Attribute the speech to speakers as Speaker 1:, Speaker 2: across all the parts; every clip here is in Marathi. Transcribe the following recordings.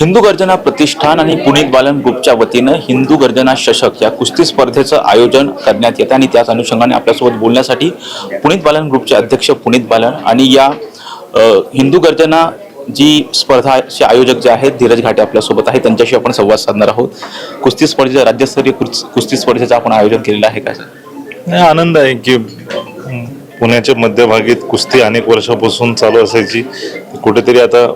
Speaker 1: हिंदू गर्जना प्रतिष्ठान आणि पुनीत बालन ग्रुपच्या वतीनं हिंदू गर्जना चषक या कुस्ती स्पर्धेचं आयोजन करण्यात येतं आणि त्याच अनुषंगाने आपल्यासोबत बोलण्यासाठी पुनीत बालन ग्रुपचे अध्यक्ष पुनीत बालन आणि या हिंदू गर्जना जी स्पर्धाचे आयोजक जे आहेत धीरज घाटे आपल्यासोबत आहे त्यांच्याशी आपण संवाद साधणार आहोत. कुस्ती स्पर्धेचं राज्यस्तरीय कुस्ती स्पर्धेचं आपण आयोजन केलेलं आहे का
Speaker 2: नाही, आनंद आहे की पुण्याच्या मध्यभागीत कुस्ती अनेक वर्षापासून चालू असायची. कुठेतरी आता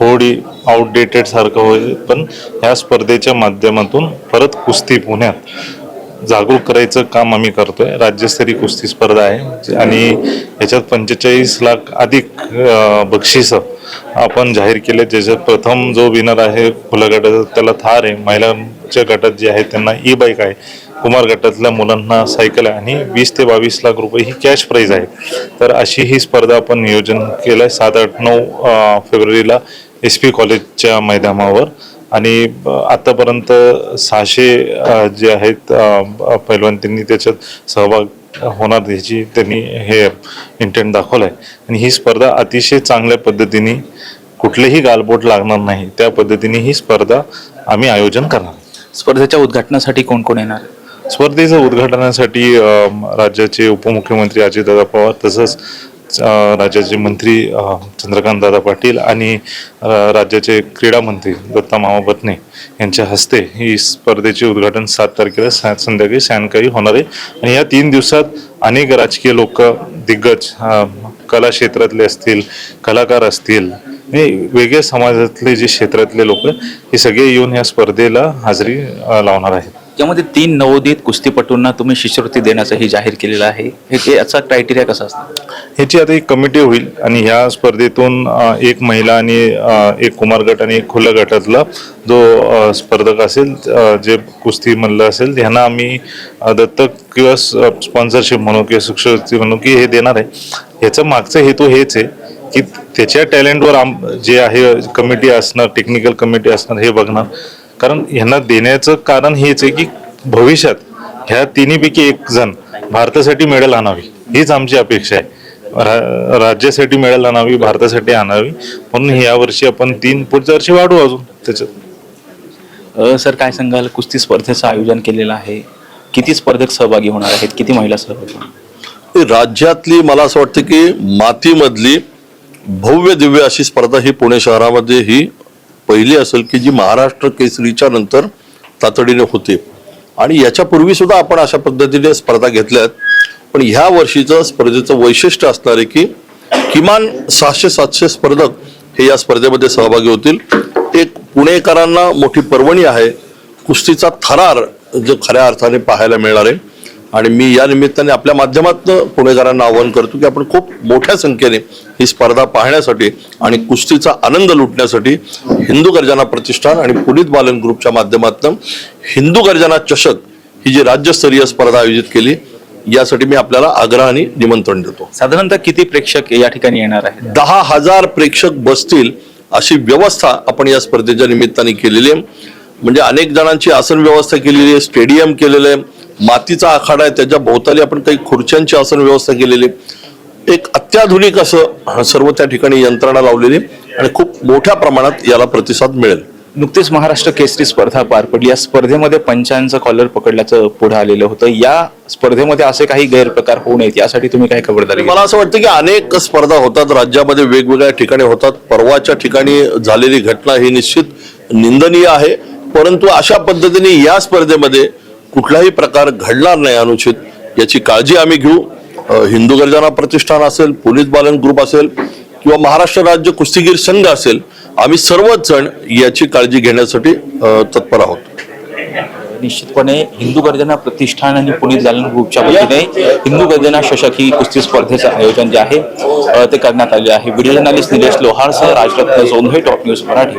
Speaker 2: थोडी आउटडेटेड सारखं होईल पण ह्या स्पर्धेच्या माध्यमातून परत कुस्ती पुण्यात जागरूक करायचं काम आम्ही करतोय. राज्यस्तरीय कुस्ती स्पर्धा आहे. आणि याच्यात पंचेचाळीस लाख अधिक अं, बक्षिसं आपण जाहीर केले ज्याच्यात प्रथम जो विनर आहे खुल्या गटाचा त्याला थार आहे. महिलांच्या गटात जे आहे त्यांना ई बाईक आहे. कुमार गटातल्या मुलांना सायकल आहे. आणि वीस ते बावीस लाख रुपये ही कॅश प्राईज आहे. तर अशी ही स्पर्धा आपण नियोजन केलं आहे सात आठ नऊ फेब्रुवारीला एस पी कॉलेजच्या मैदानावर. आणि आतापर्यंत सहाशे जे आहेत पैलवान त्यांनी त्याच्यात सहभाग होणार ह्याची त्यांनी हे इंटेंट दाखवलं आहे आणि ही स्पर्धा अतिशय चांगल्या पद्धतीने कुठलेही गालबोट लागणार नाही. त्या पद्धतीने ही स्पर्धा आम्ही आयोजन करणार.
Speaker 1: स्पर्धेच्या उद्घाटनासाठी कोण कोण येणार?
Speaker 2: स्पर्धेचं उद्घाटनासाठी राज्याचे उपमुख्यमंत्री अजितदादा पवार तसंच राज्याचे मंत्री चंद्रकांत दादा पाटील आणि राज्याचे क्रीडा मंत्री दत्ता मामा बत्ने यांच्या हस्ते ही स्पर्धेचे उद्घाटन सात तारखेला सा- संध्याकाळी सायंकाळी होणार आहे. आणि या तीन दिवसात अनेक राजकीय लोक दिग्गज कला क्षेत्रातले असतील कलाकार असतील हे वेगळ्या समाजातले जे क्षेत्रातले लोक हे सगळे येऊन या स्पर्धेला हाजरी लावणार आहेत.
Speaker 1: यामध्ये तीन नवोदित कुस्तीपटूंना तुम्ही शिष्यवृत्ती देण्याचंही जाहीर केलेलं आहे. हे याचा क्रायटेरिया कसा असतो
Speaker 2: ह्याची आता एक कमिटी होईल आणि ह्या स्पर्धेतून अ, एक महिला आणि अ, एक कुमार गट आणि एक खुल्या गटातला जो अ, स्पर्धक असेल अ, जे कुस्ती म्हणलं असेल ह्यांना आम्ही अ, दत्तक किंवा स्पॉन्सरशिप म्हणू किंवा शिष्यवृत्ती म्हणू की हे देणार आहे. ह्याचा मागचा हेतू हेच आहे की त्याच्या टॅलेंटवर आम जे आहे कमिटी असणार टेक्निकल कमिटी असणार हे बघणार. कारण ह्यांना देण्याचं कारण हेच आहे की भविष्यात ह्या तिन्हीपैकी एक जण भारतासाठी मेडल आणावी हीच आमची अपेक्षा आहे. रा- राज्यासाठी मेडल आणावी भारतासाठी आणावी म्हणून या वर्षी आपण तीन पुढच्या वर्षी वाढू अजून त्याच्यात.
Speaker 1: सर काय सांगाल? कुस्ती स्पर्धेचं आयोजन केलेलं आहे. किती स्पर्धक सहभागी होणार आहेत? किती महिला सहभागी होणार
Speaker 3: ही राज्यातली मला असं वाटतं की मातीमधली भव्य दिव्य अशी स्पर्धा ही पुणे शहरामध्ये ही पहिली असेल की जी महाराष्ट्र केसरीच्या नंतर तातडीने होते. आणि याच्यापूर्वी सुद्धा आपण अशा पद्धतीने स्पर्धा घेतल्यात पण ह्या वर्षीचं स्पर्धेचं वैशिष्ट्य असणार आहे की किमान सहाशे सातशे स्पर्धक हे या स्पर्धेमध्ये सहभागी होतील. एक पुणेकरांना मोठी पर्वणी आहे. कुस्तीचा थरार जो खऱ्या अर्थाने पाहायला मिळणार आहे. आणि मी या निमित्ताने आपल्या माध्यमातून पुणेकरांना आवाहन करतो की आपण खूप मोठ्या संख्येने ही स्पर्धा पाहण्यासाठी आणि कुस्तीचा आनंद लुटण्यासाठी हिंदू गर्जना प्रतिष्ठान आणि पुनीत बालन ग्रुपच्या माध्यमातून हिंदू गर्जना चषक ही जी राज्यस्तरीय स्पर्धा आयोजित केली यासाठी मी आपल्याला आग्रहाने निमंत्रण देतो.
Speaker 1: साधारणतः किती प्रेक्षक या ठिकाणी येणार आहेत?
Speaker 3: दहा हजार प्रेक्षक बसतील अशी व्यवस्था आपण या स्पर्धेच्या निमित्ताने केलेली आहे. म्हणजे अनेक जणांची आसन व्यवस्था केलेली आहे स्टेडियम केलेलं आहे. मातीचा आखाडा आहे त्याच्या भोवताली आपण काही खुर्च्यांची आसन व्यवस्था केलेली एक अत्याधुनिक असं सर्व त्या ठिकाणी यंत्रणा लावलेली आणि खूप मोठ्या प्रमाणात याला प्रतिसाद मिळेल.
Speaker 1: नुकतीच महाराष्ट्र केसरी स्पर्धा पार पडली. या स्पर्धेमध्ये पंचांचं कॉलर पकडल्याचं पुढे आलेलं होतं. या स्पर्धेमध्ये असे काही गैरप्रकार होऊ नयेत यासाठी तुम्ही काय खबरदारी
Speaker 3: मला असं वाटतं की अनेक स्पर्धा होतात राज्यामध्ये वेगवेगळ्या ठिकाणी होतात. परवाच्या ठिकाणी झालेली घटना ही निश्चित निंदनीय आहे. परंतु अशा पद्धतीने या स्पर्धेमध्ये कुठलाही प्रकार घडणार नाही अनुचित. याची काळजी आम्ही घेऊ. हिंदू गर्जना प्रतिष्ठान असेल पोलीस बालन ग्रुप असेल किंवा महाराष्ट्र राज्य कुस्तीगीर संघ असेल आम्ही सर्वच जण याची काळजी घेण्यासाठी तत्पर आहोत.
Speaker 1: निश्चितपणे हिंदू गर्जना प्रतिष्ठान आणि पुनीत जालन ग्रुपच्या वतीने हिंदू गर्जना चषक ही कुस्ती स्पर्धेचं आयोजन जे आहे ते करण्यात आले आहे. व्हिडिओ जर्नलिस्ट निलेश लोहारसह राजरत्न जोंधे टॉप न्यूज मराठी.